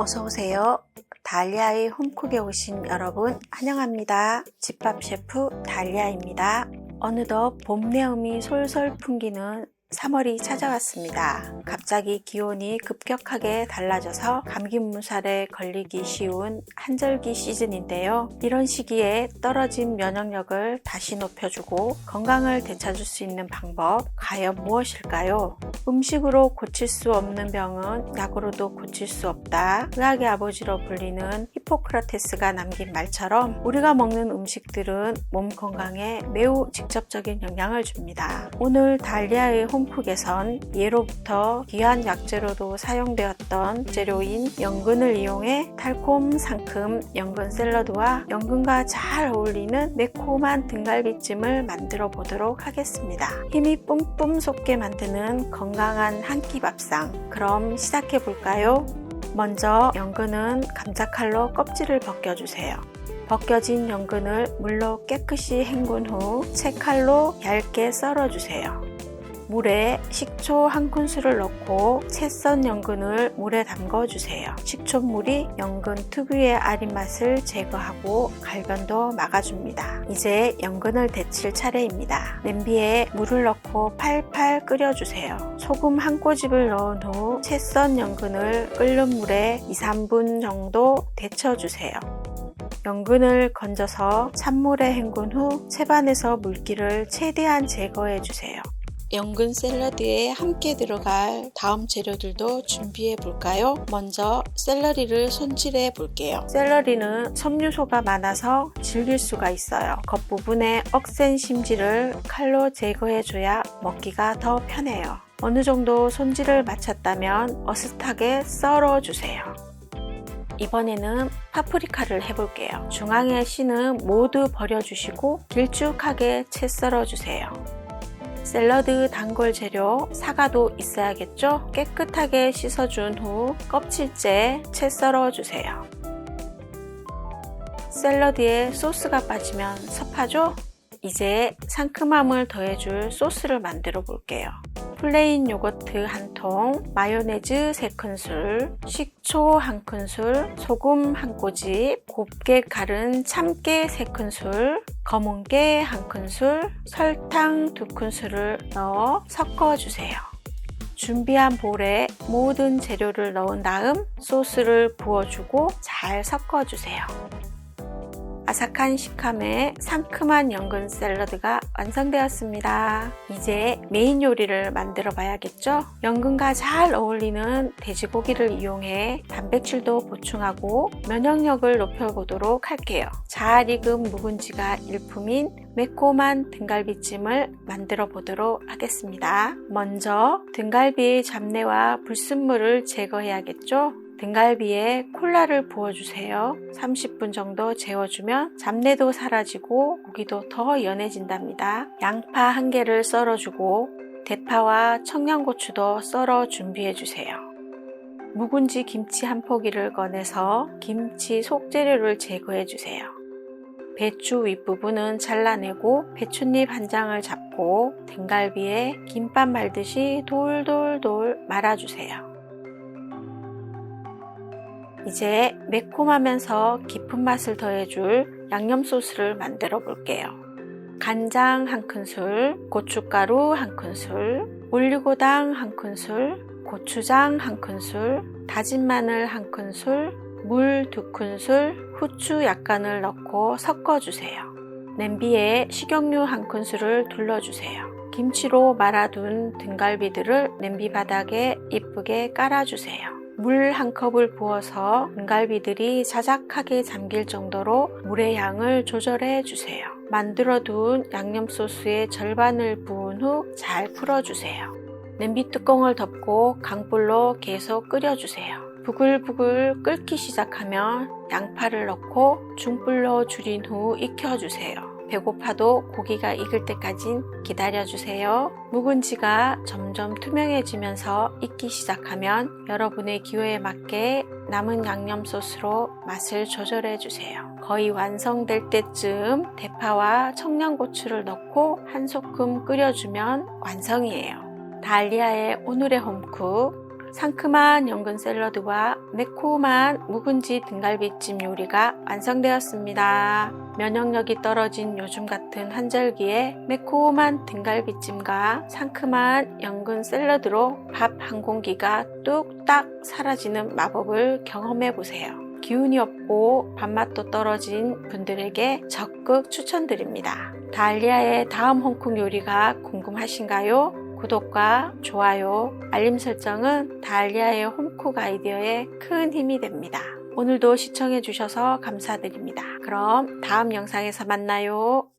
어서오세요. 달리아의 홈쿡에 오신 여러분 환영합니다. 집밥 셰프 달리아입니다. 어느덧 봄 내음이 솔솔 풍기는 3월이 찾아왔습니다. 갑자기 기온이 급격하게 달라져서 감기 몸살에 걸리기 쉬운 한절기 시즌인데요. 이런 시기에 떨어진 면역력을 다시 높여주고 건강을 되찾을 수 있는 방법 과연 무엇일까요? 음식으로 고칠 수 없는 병은 약으로도 고칠 수 없다. 의학의 아버지로 불리는 히포크라테스가 남긴 말처럼 우리가 먹는 음식들은 몸 건강에 매우 직접적인 영향을 줍니다. 오늘 달리아의 홈쿡에선 예로부터 귀한 약재로도 사용되었던 재료인 연근을 이용해 달콤 상큼 연근 샐러드와 연근과 잘 어울리는 매콤한 등갈비찜을 만들어 보도록 하겠습니다. 힘이 뿜뿜 솟게 만드는 건강한 한 끼 밥상. 그럼 시작해 볼까요? 먼저 연근은 감자칼로 껍질을 벗겨주세요. 벗겨진 연근을 물로 깨끗이 헹군 후 채칼로 얇게 썰어주세요. 물에 식초 한 큰술을 넣고 채 썬 연근을 물에 담궈주세요. 식초물이 연근 특유의 아린 맛을 제거하고 갈변도 막아줍니다. 이제 연근을 데칠 차례입니다. 냄비에 물을 넣고 팔팔 끓여주세요. 소금 한 꼬집을 넣은 후 채 썬 연근을 끓는 물에 2, 3분 정도 데쳐주세요. 연근을 건져서 찬물에 헹군 후 채반에서 물기를 최대한 제거해 주세요. 연근 샐러드에 함께 들어갈 다음 재료들도 준비해 볼까요? 먼저 샐러리를 손질해 볼게요. 샐러리는 섬유소가 많아서 질길 수가 있어요. 겉부분에 억센 심지를 칼로 제거해 줘야 먹기가 더 편해요. 어느 정도 손질을 마쳤다면 어슷하게 썰어 주세요. 이번에는 파프리카를 해볼게요. 중앙의 씨는 모두 버려주시고 길쭉하게 채 썰어주세요. 샐러드 단골 재료 사과도 있어야겠죠? 깨끗하게 씻어준 후 껍질째 채 썰어주세요. 샐러드에 소스가 빠지면 섭하죠? 이제 상큼함을 더해줄 소스를 만들어 볼게요. 플레인 요거트 한 통, 마요네즈 3큰술, 식초 1큰술, 소금 한 꼬집, 곱게 갈은 참깨 3큰술, 검은깨 1큰술, 설탕 2큰술을 넣어 섞어주세요. 준비한 볼에 모든 재료를 넣은 다음 소스를 부어주고 잘 섞어주세요. 아삭한 식감의 상큼한 연근 샐러드가 완성되었습니다. 이제 메인 요리를 만들어 봐야겠죠? 연근과 잘 어울리는 돼지고기를 이용해 단백질도 보충하고 면역력을 높여보도록 할게요. 잘 익은 묵은지가 일품인 매콤한 등갈비찜을 만들어 보도록 하겠습니다. 먼저 등갈비의 잡내와 불순물을 제거해야겠죠? 등갈비에 콜라를 부어주세요. 30분 정도 재워주면 잡내도 사라지고 고기도 더 연해진답니다. 양파 한 개를 썰어주고 대파와 청양고추도 썰어 준비해주세요. 묵은지 김치 한 포기를 꺼내서 김치 속재료를 제거해 주세요. 배추 윗부분은 잘라내고 배춧잎 한 장을 잡고 등갈비에 김밥 말듯이 돌돌돌 말아주세요. 이제 매콤하면서 깊은 맛을 더해줄 양념 소스를 만들어 볼게요. 간장 한 큰술, 고춧가루 한 큰술, 올리고당 한 큰술, 고추장 한 큰술, 다진 마늘 한 큰술, 물 두 큰술, 후추 약간을 넣고 섞어주세요. 냄비에 식용유 한 큰술을 둘러주세요. 김치로 말아둔 등갈비들을 냄비 바닥에 이쁘게 깔아주세요. 물 한 컵을 부어서 등갈비들이 자작하게 잠길 정도로 물의 양을 조절해 주세요. 만들어 둔 양념 소스의 절반을 부은 후 잘 풀어주세요. 냄비 뚜껑을 덮고 강불로 계속 끓여주세요. 부글부글 끓기 시작하면 양파를 넣고 중불로 줄인 후 익혀주세요. 배고파도 고기가 익을 때까진 기다려주세요. 묵은지가 점점 투명해지면서 익기 시작하면 여러분의 기호에 맞게 남은 양념 소스로 맛을 조절해 주세요. 거의 완성될 때쯤 대파와 청양고추를 넣고 한 소끔 끓여주면 완성이에요. 달리아의 오늘의 홈쿡 상큼한 연근 샐러드와 매콤한 묵은지 등갈비찜 요리가 완성되었습니다. 면역력이 떨어진 요즘 같은 한절기에 매콤한 등갈비찜과 상큼한 연근 샐러드로 밥 한 공기가 뚝딱 사라지는 마법을 경험해 보세요. 기운이 없고 밥맛도 떨어진 분들에게 적극 추천드립니다. 달리아의 다음 홍콩 요리가 궁금하신가요? 구독과 좋아요, 알림 설정은 달리아의 홈쿡 아이디어에 큰 힘이 됩니다. 오늘도 시청해 주셔서 감사드립니다. 그럼 다음 영상에서 만나요.